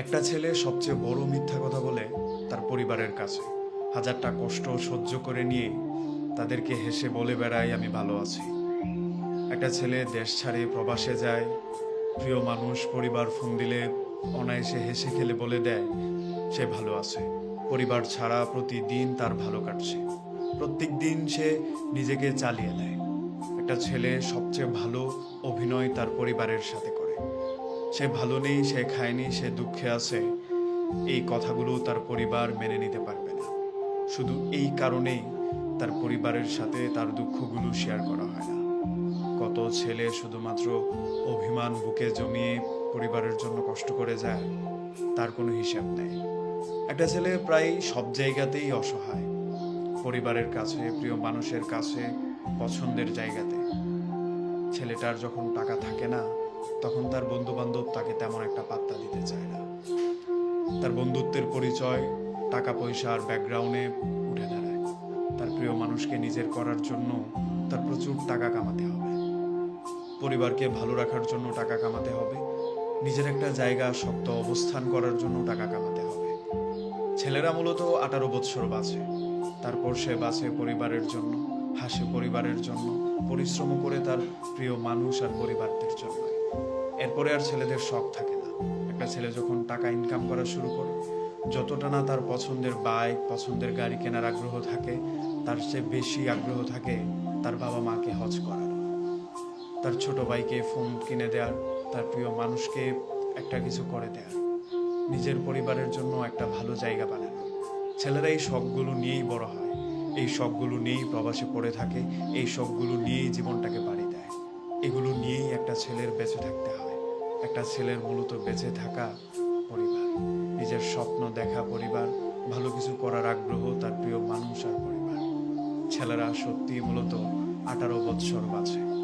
একটা ছেলে সবচেয়ে বড় মিথ্যা কথা বলে তার পরিবারের কাছে। হাজারটা কষ্ট সহ্য করে নিয়ে তাদেরকে হেসে বলে বেড়াই, আমি ভালো আছি। একটা ছেলে দেশ ছাড়ে, প্রবাসে যায়। প্রিয় মানুষ পরিবার ফোন দিলে, অনায়াসে হেসে খেলে বলে দেয়, সে ভালো আছে। পরিবার ছাড়া প্রতিদিন তার ভালো কাটছে। প্রত্যেক দিন সে নিজেকে চালিয়ে দেয় একটা ছেলে সবচেয়ে ভালো অভিনয় তার পরিবারের সাথে করে। সে ভালো নেই, সে খায়নি সে দুঃখে আছে। এই কথাগুলো তার পরিবার মেনে নিতে পারবে না। শুধু এই কারণেই তার পরিবারের সাথে তার দুঃখগুলো শেয়ার করা হয় না। কত ছেলে শুধুমাত্র অভিমান বুকে জমিয়ে পরিবারের জন্য কষ্ট করে যায়, তার কোনো হিসাব নেই। একটা ছেলে প্রায় সব জায়গাতেই অসহায়, পরিবারের কাছে, প্রিয় মানুষের কাছে, পছন্দের জায়গাতে। ছেলেটার যখন টাকা থাকে না তখন তার বন্ধু বান্ধব তাকে তেমন একটা পাত্তা দিতে চায় না। তার বন্ধুত্বের পরিচয়, টাকা পয়সা আর ব্যাকগ্রাউন্ডে উঠে দাঁড়ায়। তার প্রিয় মানুষকে নিজের করার জন্য তার প্রচুর টাকা কামাতে হবে। পরিবারকে ভালো রাখার জন্য টাকা কামাতে হবে। নিজের একটা জায়গা, শক্ত অবস্থান করার জন্য টাকা কামাতে হবে। ছেলেরা মূলত আঠারো বৎসর বাঁচে। তারপর সে বাঁচে পরিবারের জন্য, হাসে পরিবারের জন্য, পরিশ্রম করে তার প্রিয় মানুষ আর পরিবারদের জন্য। এরপরে আর ছেলেদের শখ থাকে না। একটা ছেলে যখন টাকা ইনকাম করা শুরু করে, যতটা না তার পছন্দের বাইক পছন্দের গাড়ি কেনার আগ্রহ থাকে, তার চেয়ে বেশি আগ্রহ থাকে তার বাবা মাকে হজ করার। তার ছোট ভাইকে ফোন কিনে দেওয়ার তার প্রিয় মানুষকে একটা কিছু করে দেওয়ার নিজের পরিবারের জন্য একটা ভালো জায়গা বানানো। ছেলেরা এই শখগুলো নিয়েই বড় হয়। এই শখগুলো নিয়েই প্রবাসে পড়ে থাকে। এই শখগুলো নিয়েই জীবনটাকে নিয়েই একটা ছেলের বেঁচে থাকতে হয়। একটা ছেলের মূলত বেঁচে থাকা পরিবার। নিজের স্বপ্ন দেখা পরিবার, ভালো কিছু করার আগ্রহ তার প্রিয় মানুষ আর পরিবার। ছেলেরা সত্যি মূলত আঠারো বৎসর বাঁচে।